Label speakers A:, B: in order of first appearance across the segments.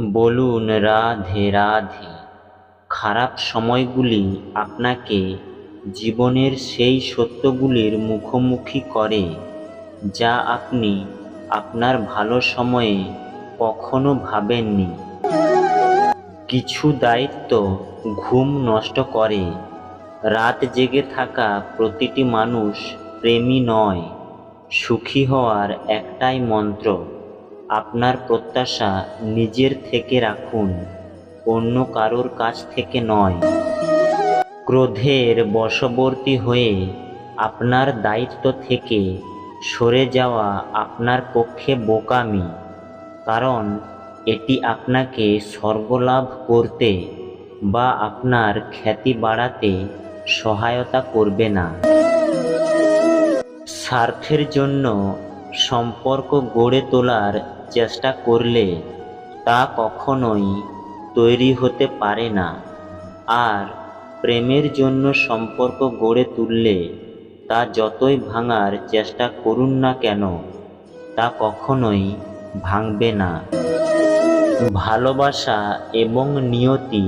A: বলুন, রাধে রাধে। খারাপ সময়গুলি আপনাকে জীবনের সেই সত্যগুলির মুখোমুখি করে, যা আপনি আপনার ভালো সময়ে কখনো ভাবেননি। কিছু দায়িত্ব ঘুম নষ্ট করে। রাত জেগে থাকা প্রতিটি মানুষ প্রেমী নয়, সুখী হওয়ার একটাই মন্ত্র। আপনার প্রত্যাশা নিজের থেকে রাখুন, অন্য কারোর কাছ থেকে নয়। ক্রোধের বশবর্তী হয়ে আপনার দায়িত্ব থেকে সরে যাওয়া আপনার পক্ষে বোকামি, কারণ এটি আপনাকে স্বর্গলাভ করতে বা আপনার খ্যাতি বাড়াতে সহায়তা করবে না। স্বার্থের জন্য সম্পর্ক গড়ে তোলার চেষ্টা করলে তা কখনোই তৈরি হতে পারে না। আর প্রেমের জন্য সম্পর্ক গড়ে তুললে তা যতই ভাঙার চেষ্টা করুন না কেন, তা কখনোই ভাঙবে না। ভালোবাসা এবং নিয়তি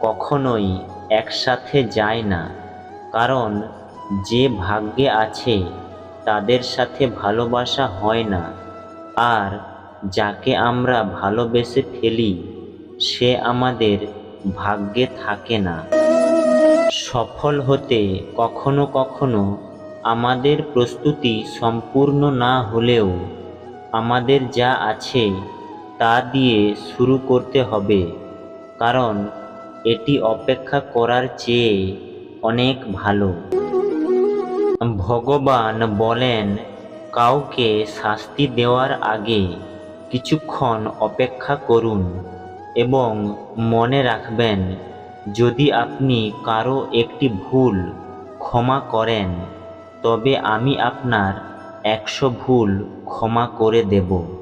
A: কখনোই একসাথে যায় না, কারণ যে ভাগ্যে আছে তাদের সাথে ভালোবাসা হয় না। আর যাকে আমরা ভালোবেসে ফেলি, সে আমাদের ভাগ্যে থাকে না। সফল হতে কখনো কখনো আমাদের প্রস্তুতি সম্পূর্ণ না হলেও আমাদের যা আছে তা দিয়ে শুরু করতে হবে, কারণ এটি অপেক্ষা করার চেয়ে অনেক ভালো। ভগবান বলেন, কাউকে শাস্তি দেওয়ার আগে কিছুক্ষণ অপেক্ষা করুন এবং মনে রাখবেন, যদি আপনি কারও একটি ভুল ক্ষমা করেন, তবে আমি আপনার একশো ভুল ক্ষমা করে দেব।